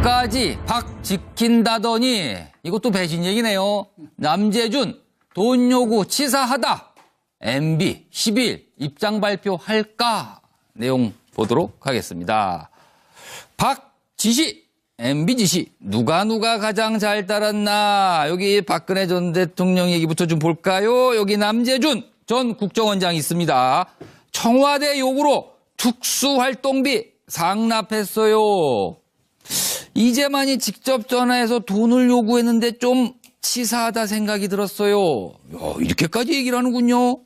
끝까지 박 지킨다더니 이것도 배신 얘기네요. 남재준 돈 요구 치사하다. MB 10일 입장 발표할까? 내용 보도록 하겠습니다. 박 지시 MB 지시 누가 누가 가장 잘 따랐나 여기 박근혜 전 대통령 얘기부터 좀 볼까요? 여기 남재준 전 국정원장 있습니다. 청와대 요구로 특수활동비 상납했어요. 이제만이 직접 전화해서 돈을 요구했는데 좀 치사하다 생각이 들었어요. 야, 이렇게까지 얘기를 하는군요.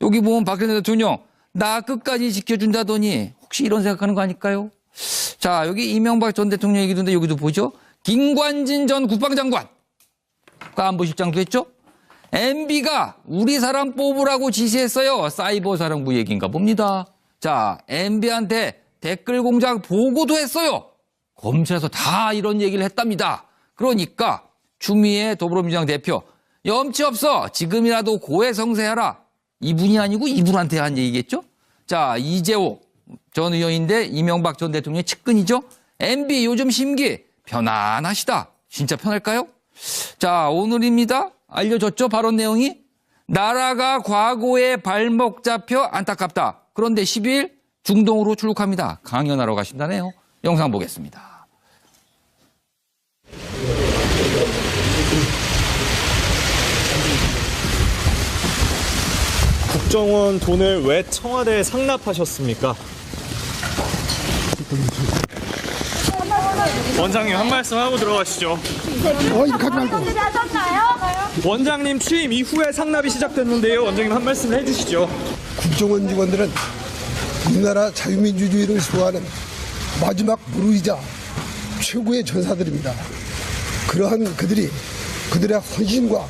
여기 보면 박근혜 대통령 나 끝까지 지켜준다더니 혹시 이런 생각하는 거 아닐까요? 자 여기 이명박 전 대통령 얘기도인데 여기도 보죠. 김관진 전 국방장관 안보실장도 했죠. MB가 우리 사람 뽑으라고 지시했어요. 사이버 사령부 얘기인가 봅니다. 자 MB한테 댓글 공작 보고도 했어요. 검찰에서 다 이런 얘기를 했답니다. 그러니까 추미애 더불어민주당 대표 염치 없어 지금이라도 고해성세하라 이분이 아니고 이분한테 한 얘기겠죠? 자 이재호 전 의원인데 이명박 전 대통령의 측근이죠. MB 요즘 심기 편안하시다. 진짜 편할까요? 자 오늘입니다. 알려줬죠 발언 내용이 나라가 과거에 발목 잡혀 안타깝다. 그런데 10일 중동으로 출국합니다. 강연하러 가신다네요. 영상 보겠습니다. 국정원 돈을 왜 청와대에 상납하셨습니까? 원장님 한 말씀 하고 들어가시죠. 어, 말고. 원장님 취임 이후에 상납이 시작됐는데요. 원장님 한 말씀 해주시죠. 국정원 직원들은 우리나라 자유민주주의를 수호하는 마지막 무르이자 최고의 전사들입니다. 그러한 그들이 그들의 헌신과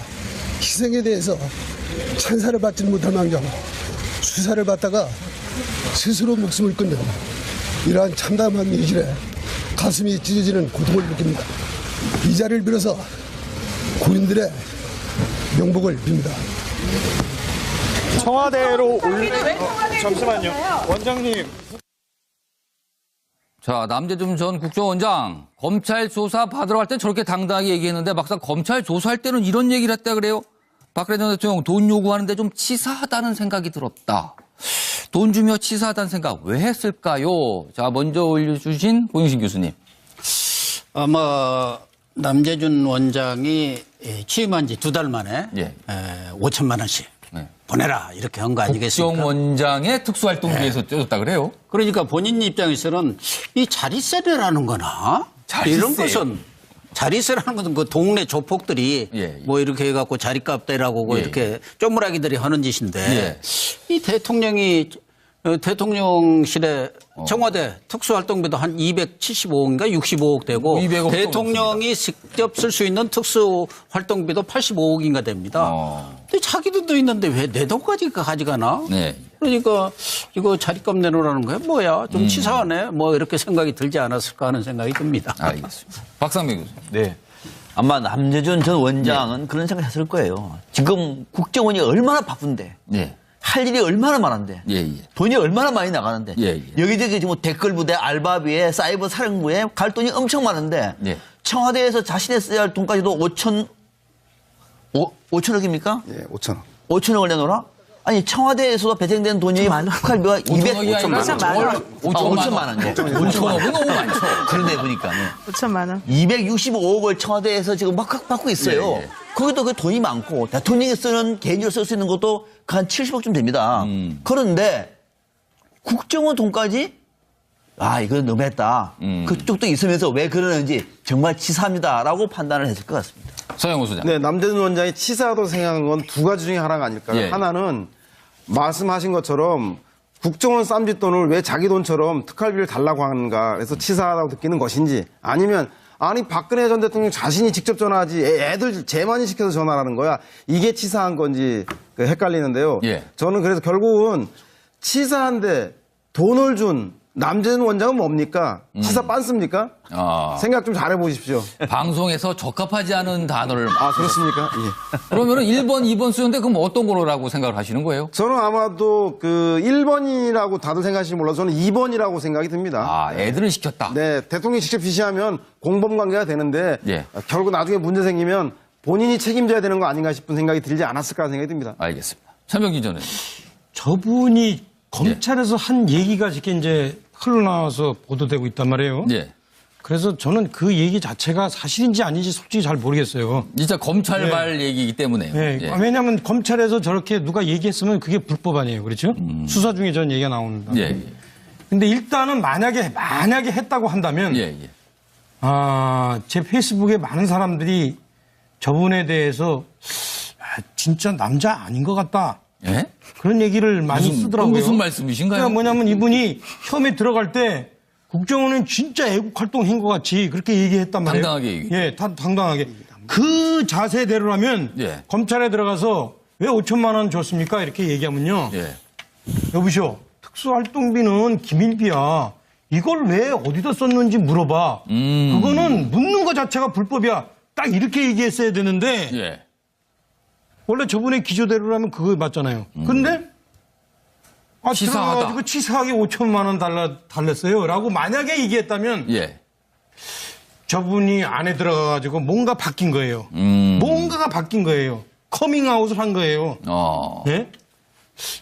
희생에 대해서 찬사를 받지 못할 망정 수사를 받다가 스스로 목숨을 끊는 이러한 참담한 현실에 가슴이 찢어지는 고통을 느낍니다. 이 자리를 빌어서 군인들의 명복을 빕니다. 청와대로 올. 어, 잠시만요. 원장님 자, 남재준 전 국정원장 검찰 조사 받으러 갈땐 저렇게 당당하게 얘기했는데 막상 검찰 조사할 때는 이런 얘기를 했다 그래요. 박근혜 전 대통령 돈 요구하는데 좀 치사하다는 생각이 들었다. 돈 주며 치사하다는 생각 왜 했을까요? 자, 먼저 올려주신 고영신 교수님. 아마 남재준 원장이 예, 취임한 지 두 달 만에 예. 에, 5천만 원씩 네. 보내라 이렇게 한 거 아니겠습니까? 국정원장의 특수활동비에서 떼줬다 그래요? 그러니까 본인 입장에서는 이 자리세라는 거나 자리세요? 이런 것은 자리세라는 것은 그 동네 조폭들이 예, 예. 뭐 이렇게 해갖고 자리값 대라고 그 예, 이렇게 쪼무라기들이 하는 짓인데 예. 이 대통령이 어, 대통령실에 어. 청와대 특수활동비도 한 275억인가 65억 되고 200억 도 대통령이 직접 쓸 수 있는 특수활동비도 85억인가 됩니다. 어. 근데 자기 돈도 있는데 왜 내 돈까지 가져가나? 네. 그러니까 이거 자리값 내놓으라는 거야 뭐야 좀 음. 치사하네 뭐 이렇게 생각이 들지 않았을까 하는 생각이 듭니다. 알겠습니다. 박상민 교수님. 네. 아마 남재준 전 원장은 그런 생각을 했을 거예요. 지금 국정원이 얼마나 바쁜데, 예. 할 일이 얼마나 많은데, 예, 예. 돈이 얼마나 많이 나가는데, 예, 예. 여기저기 지금 댓글 부대, 알바비에, 사이버 사령부에 갈 돈이 엄청 많은데, 예. 청와대에서 자신의 써야 할 돈까지도 5천, 5, 5천억입니까? 예, 5천 원. 5천억을 내놓으라? 아니, 청와대에서도 배정된 돈이 특활비가 200, 5천억이 아니라 5천만 원. 아, 5천만 원. 5천억은 너무 많죠. 그런데 보니까. 네. 5천만 원. 265억을 청와대에서 지금 막 받고 있어요. 거기도 그 돈이 많고 대통령이 쓰는 개인적으로 쓸 수 있는 것도 한 70억쯤 됩니다. 음. 그런데 국정원 돈까지 아 이건 너무했다. 음. 그쪽도 있으면서 왜 그러는지 정말 치사합니다라고 판단을 했을 것 같습니다. 서영호 소장. 네, 남재준 원장이 치사하다고 생각한 건 두 가지 중에 하나가 아닐까요? 예. 하나는 말씀하신 것처럼 국정원 쌈짓돈을 왜 자기 돈처럼 특활비를 달라고 하는가 그래서 치사하다고 느끼는 것인지 아니면 아니 박근혜 전 대통령 자신이 직접 전화하지 애- 애들 쟤만이 시켜서 전화하는 거야 이게 치사한 건지 그 헷갈리는데요. 예. 저는 그래서 결국은 치사한데 돈을 준 남재준 원장은 뭡니까? 치사 빤습니까? 아, 생각 좀 잘해 보십시오. 방송에서 적합하지 않은 단어를 아, 그렇습니까? 예. 그러면은 1번, 2번 쓰는데 그럼 어떤 거라고 생각을 하시는 거예요? 저는 아마도 그 1번이라고 다들 생각하실지 몰라서 저는 2번이라고 생각이 듭니다. 아, 애들을 시켰다. 네, 대통령이 직접 지시하면 공범 관계가 되는데 예. 결국 나중에 문제 생기면 본인이 책임져야 되는 거 아닌가 싶은 생각이 들지 않았을까 생각이 듭니다. 알겠습니다. 차명진 전은 저분이 검찰에서 한 얘기가 이렇게 이제 흘러나와서 보도되고 있단 말이에요. 예. 그래서 저는 그 얘기 자체가 사실인지 아닌지 솔직히 잘 모르겠어요. 진짜 검찰발 얘기이기 때문에요. 예, 예. 왜냐하면 검찰에서 저렇게 누가 얘기했으면 그게 불법 아니에요. 그렇죠? 수사 중에 저는 얘기가 나옵니다. 예, 예. 근데 일단은 만약에, 만약에 했다고 한다면, 예, 예. 아, 제 페이스북에 많은 사람들이 저분에 대해서 아, 진짜 남자 아닌 것 같다. 예? 그런 얘기를 많이 무슨- 쓰더라고요. 무슨 말씀이신가요? 그러니까 뭐냐면 이분이 처음에 들어갈 때 국정원은 진짜 애국 활동한 것 같이 그렇게 얘기했단 말이에요. 당당하게 얘기. 예, 다, 당당하게. 그 자세대로라면 예. 검찰에 들어가서 왜 5천만 원 줬습니까? 이렇게 얘기하면요. 예. 여보시오. 특수활동비는 기밀비야. 이걸 왜 어디다 썼는지 물어봐. 음. 그거는 묻는 것 자체가 불법이야. 딱 이렇게 얘기했어야 되는데 예. 원래 저분의 기조대로라면 그거 맞잖아요. 근데 아, 음. 치사하다. 들어가가지고 치사하게 5천만 원 달라 달랬어요. 라고 만약에 얘기했다면 예. 저분이 안에 들어가가지고 뭔가 바뀐 거예요. 음. 뭔가가 바뀐 거예요. 커밍아웃을 한 거예요. 어. 예?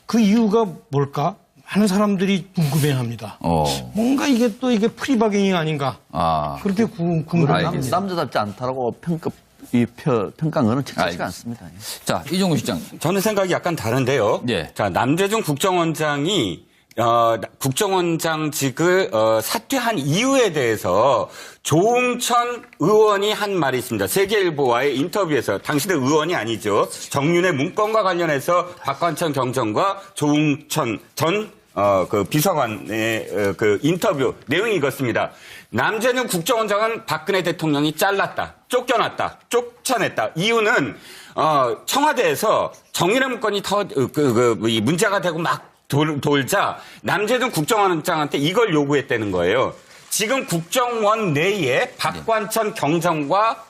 그 이유가 뭘까? 많은 사람들이 궁금해합니다. 어. 뭔가 이게 또 이게 프리바게닝 아닌가? 아. 그렇게 구- 궁금합니다. 알겠습니다. 남자답지 않다라고 평가, 이 표, 알겠습니다. 적절치가 않습니다. 자, 이종우 시장. 저는 생각이 약간 다른데요. 예. 자, 남재준 국정원장이 어, 국정원장직을 어, 사퇴한 이유에 대해서 조응천 의원이 한 말이 있습니다. 세계일보와의 인터뷰에서 당신은 의원이 아니죠. 정윤의 문건과 관련해서 박관천 경정과 조응천 전 어, 그 비서관의 어, 그 인터뷰 내용이 이렇습니다. 남재준 국정원장은 박근혜 대통령이 잘랐다, 쫓겨났다, 쫓아냈다. 이유는 어, 청와대에서 정의의 문건이 터, 그, 그, 그, 이 문제가 되고 막 돌, 돌자 남재준 국정원장한테 이걸 요구했다는 거예요. 지금 국정원 내에 박관천 경정과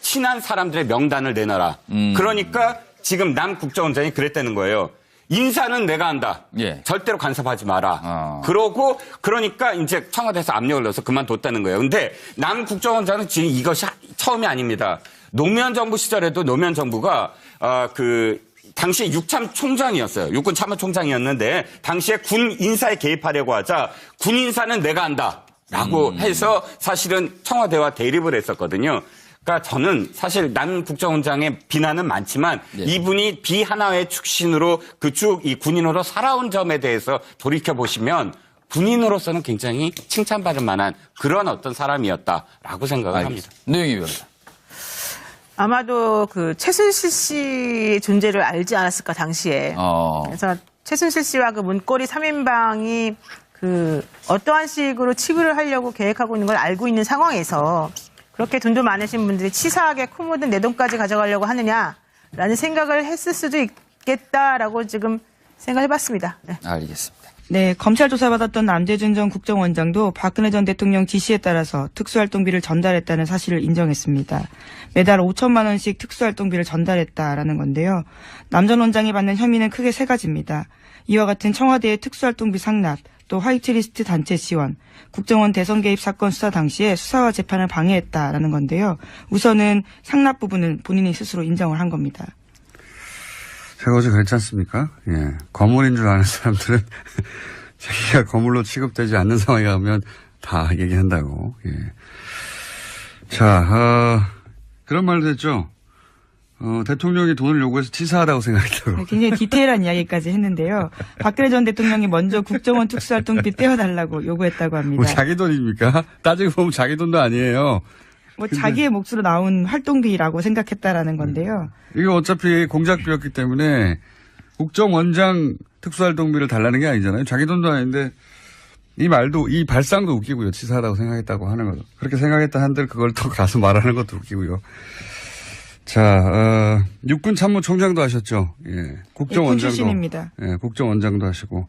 친한 사람들의 명단을 내놔라. 그러니까 지금 남 국정원장이 그랬다는 거예요. 인사는 내가 한다. 예. 절대로 간섭하지 마라. 아. 그러고 그러니까 이제 청와대에서 압력을 넣어서 그만뒀다는 거예요. 근데 남 국정원장은 지금 이것이 하- 처음이 아닙니다. 노무현 정부 시절에도 노무현 정부가 어, 그 당시 육참 총장이었어요. 육군 참모 총장이었는데 당시에 군 인사에 개입하려고 하자 군 인사는 내가 한다 라고 해서 사실은 청와대와 대립을 했었거든요. 그러니까 저는 사실 남 국정원장의 비난은 많지만 예. 이분이 비 하나의 축신으로 그 쭉 이 군인으로 살아온 점에 대해서 돌이켜 보시면 군인으로서는 굉장히 칭찬받을 만한 그런 어떤 사람이었다라고 생각을 합니다. 노영희 변호사. 아마도 그 최순실 씨 존재를 알지 않았을까 당시에. 어. 그래서 최순실 씨와 그 문고리 3인방이 그 어떠한 식으로 치부를 하려고 계획하고 있는 걸 알고 있는 상황에서 그렇게 돈도 많으신 분들이 치사하게 코 묻은 내 돈까지 가져가려고 하느냐라는 생각을 했을 수도 있겠다라고 지금 생각해봤습니다. 네. 알겠습니다. 네, 검찰 조사받았던 남재준 전 국정원장도 박근혜 전 대통령 지시에 따라서 특수활동비를 전달했다는 사실을 인정했습니다. 매달 5천만 원씩 특수활동비를 전달했다라는 건데요. 남 전 원장이 받는 혐의는 크게 세 가지입니다. 이와 같은 청와대의 특수활동비 상납, 또 화이트리스트 단체 지원, 국정원 대선 개입 사건 수사 당시에 수사와 재판을 방해했다라는 건데요. 우선은 상납 부분은 본인이 스스로 인정을 한 겁니다. 제가 어제 그랬지 않습니까? 예. 거물인 줄 아는 사람들은 자기가 거물로 취급되지 않는 상황에 가면 다 얘기한다고. 예. 자, 어, 그런 말도 했죠. 어, 대통령이 돈을 요구해서 치사하다고 생각했다고. 네, 굉장히 디테일한 이야기까지 했는데요. 박근혜 전 대통령이 먼저 국정원 특수활동비 떼어달라고 요구했다고 합니다. 뭐 자기 돈입니까? 따지고 보면 자기 돈도 아니에요. 뭐 자기의 몫으로 나온 활동비라고 생각했다라는 건데요. 이게 어차피 공작비였기 때문에 국정원장 특수활동비를 달라는 게 아니잖아요. 자기 돈도 아닌데 이 말도 이 발상도 웃기고요. 치사하다고 생각했다고 하는 것도 그렇게 생각했다 한들 그걸 또 가서 말하는 것도 웃기고요. 자, 어, 육군 참모총장도 하셨죠. 예, 군 국정원장도 출신입니다. 예, 국정원장도 하시고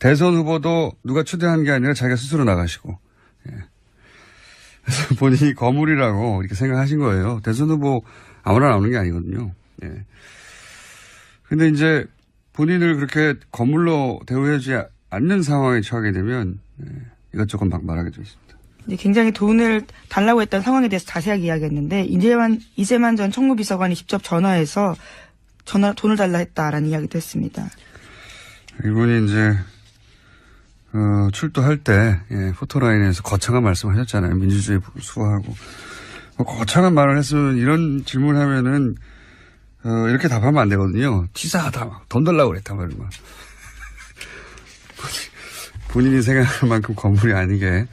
대선 후보도 누가 초대한 게 아니라 자기가 스스로 나가시고, 예. 그래서 본인이 거물이라고 이렇게 생각하신 거예요. 대선 후보 아무나 나오는 게 아니거든요. 예. 근데 이제 본인을 그렇게 거물로 대우하지 않는 상황에 처하게 되면, 예, 이것저것 막 말하게. 이제 굉장히 돈을 달라고 했던 상황에 대해서 자세하게 이야기했는데 이재만 이재만 전 청무비서관이 직접 전화해서 전화 돈을 달라 했다라는 이야기도 했습니다. 이분이 이제 어, 출두할 때 예, 포토라인에서 거창한 말씀하셨잖아요. 민주주의 수호하고 뭐 거창한 말을 했으면 이런 질문하면은 어, 이렇게 답하면 안 되거든요. 치사하다 막 돈 달라고 그랬다 말이야. 막. 본인이 생각할 만큼 건물이 아니게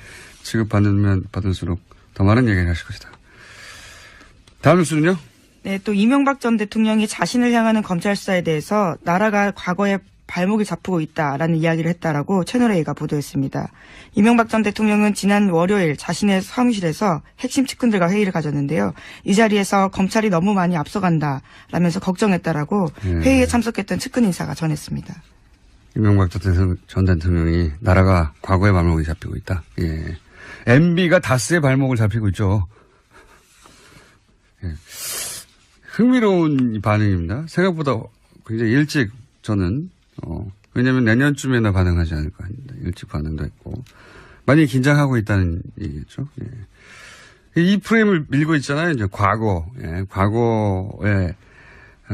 취급받으면 받을수록 더 많은 얘기를 하실 것이다. 다음 뉴스는요? 네, 또 이명박 전 대통령이 자신을 향하는 검찰 수사에 대해서 나라가 과거에 발목을 잡고 있다라는 이야기를 했다라고 채널A가 보도했습니다. 이명박 전 대통령은 지난 월요일 자신의 사무실에서 핵심 측근들과 회의를 가졌는데요. 이 자리에서 검찰이 너무 많이 앞서간다 라면서 걱정했다라고 예. 회의에 참석했던 측근 인사가 전했습니다. 이명박 전 대통령- 전 대통령이 나라가 과거의 발목이 잡히고 있다. 예. MB가 다스의 발목을 잡히고 있죠. 예. 흥미로운 이 반응입니다. 생각보다 굉장히 일찍 저는, 어, 왜냐면 내년쯤에나 반응하지 않을까 합니다. 일찍 반응도 했고. 많이 긴장하고 있다는 얘기겠죠. 예. 이 프레임을 밀고 있잖아요. 이제 과거, 예. 과거에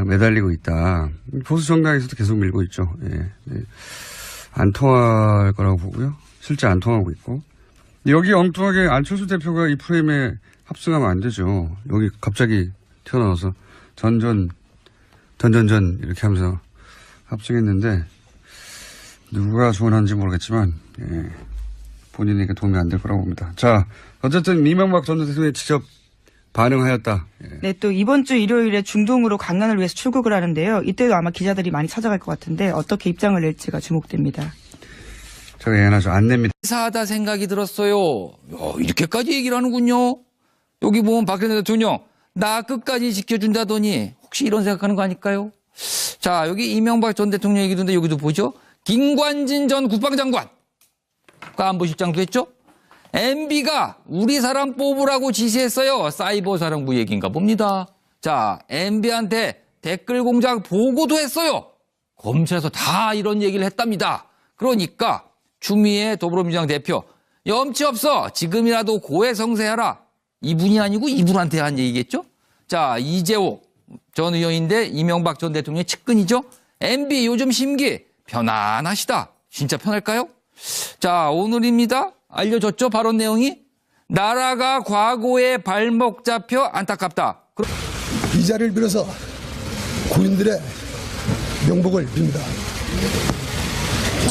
매달리고 있다. 보수 정당에서도 계속 밀고 있죠. 예. 예. 안 통할 거라고 보고요. 실제 안 통하고 있고. 여기 엉뚱하게 안철수 대표가 이 프레임에 합승하면 안 되죠. 여기 갑자기 튀어나와서 전전, 전전전 이렇게 하면서 합승했는데 누가 조언하는지 모르겠지만 예. 본인에게 도움이 안 될 거라고 봅니다. 자, 어쨌든 이명박 전 대통령이 직접 반응하였다. 예. 네, 또 이번 주 일요일에 중동으로 강연을 위해서 출국을 하는데요. 이때도 아마 기자들이 많이 찾아갈 것 같은데 어떻게 입장을 낼지가 주목됩니다. 제가 예언하죠. 안 냅니다. 치사하다 생각이 들었어요. 야, 이렇게까지 얘기를 하는군요. 여기 보면 박근혜 대통령 나 끝까지 지켜준다더니 혹시 이런 생각하는 거 아닐까요? 자 여기 이명박 전 대통령 얘기도인데 여기도 보죠. 김관진 전 국방장관 안보실장도 했죠. MB가 우리 사람 뽑으라고 지시했어요. 사이버 사령부 얘기인가 봅니다. 자 MB한테 댓글 공작 보고도 했어요. 검찰에서 다 이런 얘기를 했답니다. 그러니까 추미애 더불어민주당 대표. 염치 없어. 지금이라도 고해성세하라. 이분이 아니고 이분한테 한 얘기겠죠? 자 이재호 전 의원인데 이명박 전 대통령의 측근이죠? MB 요즘 심기 편안하시다. 진짜 편할까요? 자 오늘입니다. 알려졌죠? 발언 내용이? 나라가 과거에 발목 잡혀 안타깝다. 이 자리를 빌어서 국민들의 명복을 빕니다.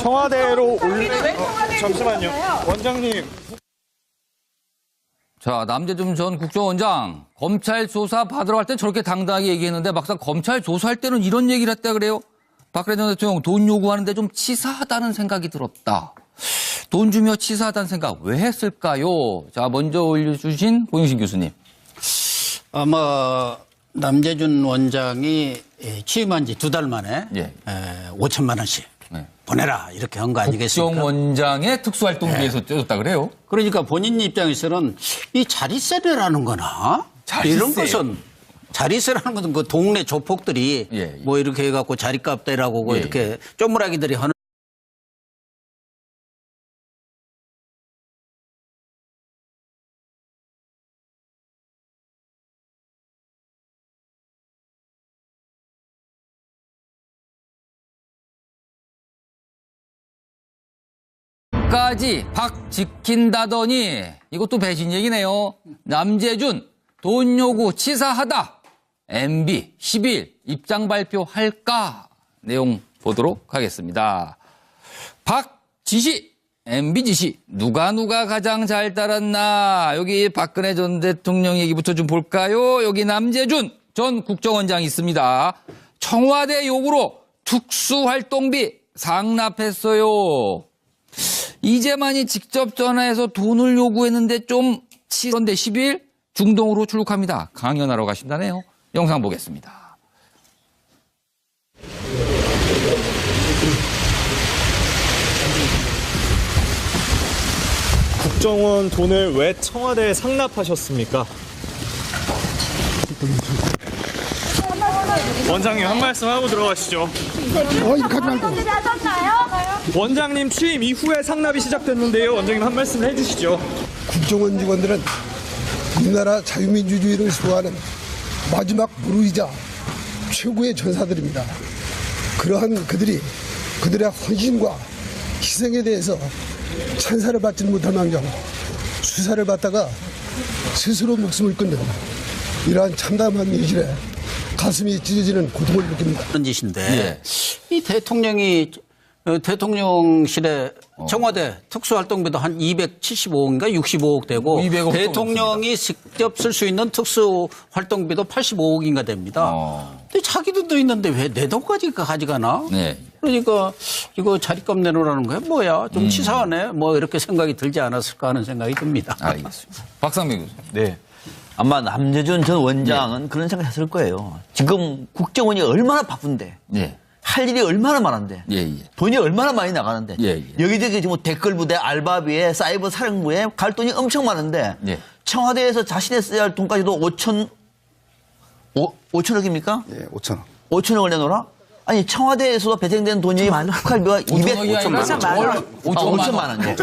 청와대로 올래. 어, 잠시만요. 원장님. 자, 남재준 전 국정원장 검찰 조사 받으러 갈 때 저렇게 당당하게 얘기했는데 막상 검찰 조사할 때는 이런 얘기를 했다 그래요. 박근혜 전 대통령 돈 요구하는데 좀 치사하다는 생각이 들었다. 돈 주며 치사하다는 생각 왜 했을까요? 자, 먼저 올려주신 고영신 교수님. 아마 남재준 원장이 예, 취임한 지 두 달 만에 예. 에, 5천만 원씩 네. 보내라 이렇게 한 거 아니겠습니까? 국정 원장의 특수활동비에서 떼줬다 그래요? 그러니까 본인 입장에서는 이 자리세라는 거나 자리세. 이런 것은 자리세라는 것은 그 동네 조폭들이 예, 예. 뭐 이렇게 해갖고 자리값 대라고 그 예, 이렇게 쪼무라기들이 하는 까지 박 지킨다더니 이것도 배신 얘기네요. 남재준 돈 요구 치사하다. MB 10일 입장 발표할까? 내용 보도록 하겠습니다. 박 지시 MB 지시 누가 누가 가장 잘 따랐나? 여기 박근혜 전 대통령 얘기부터 좀 볼까요? 여기 남재준 전 국정원장 있습니다. 청와대 요구로 특수활동비 상납했어요. 이재만이 직접 전화해서 돈을 요구했는데 좀 치던데 10일 중동으로 출국합니다. 강연하러 가신다네요. 영상 보겠습니다. 국정원 돈을 왜 청와대에 상납하셨습니까? 원장님 한 말씀 하고 들어가시죠. 어, 이렇게 하지 말고. 원장님 취임 이후에 상납이 시작됐는데요. 원장님 한 말씀 해주시죠. 국정원 직원들은 우리나라 자유민주주의를 수호하는 마지막 무르이자 최고의 전사들입니다. 그러한 그들이 그들의 헌신과 희생에 대해서 찬사를 받지 못할 망정 수사를 받다가 스스로 목숨을 끊는 이러한 참담한 현실에 가슴이 찢어지는 고통을 느낍니다. 그런 짓인데 이 대통령이 어, 대통령실에 청와대 특수활동비도 한 275억인가 65억 되고 200억 대통령이 직접 쓸 수 있는 특수활동비도 85억인가 됩니다. 어. 근데 자기 돈도 있는데 왜 내 돈까지 가져가나? 네. 그러니까 이거 자리값 내놓으라는 거야 뭐야 음. 좀 치사하네 뭐 이렇게 생각이 들지 않았을까 하는 생각이 듭니다. 알겠습니다. 박상민 교수. 네. 아마 남재준 전 원장은 그런 생각 했을 거예요. 지금 국정원이 얼마나 바쁜데. 예. 할 일이 얼마나 많은데. 예, 예. 돈이 얼마나 많이 나가는데. 예, 예. 여기저기 지금 댓글 부대, 알바비에, 사이버 사령부에 갈 돈이 엄청 많은데. 예. 청와대에서 자신의 써야 할 돈까지도 5천, 5, 5천억입니까? 예, 5천 원. 5천억을 내놓으라? 아니, 청와대에서도 배정된 돈이 많은 할비가 200, 오천억이 아니라 5천만 원. 아, 5천만 원이요.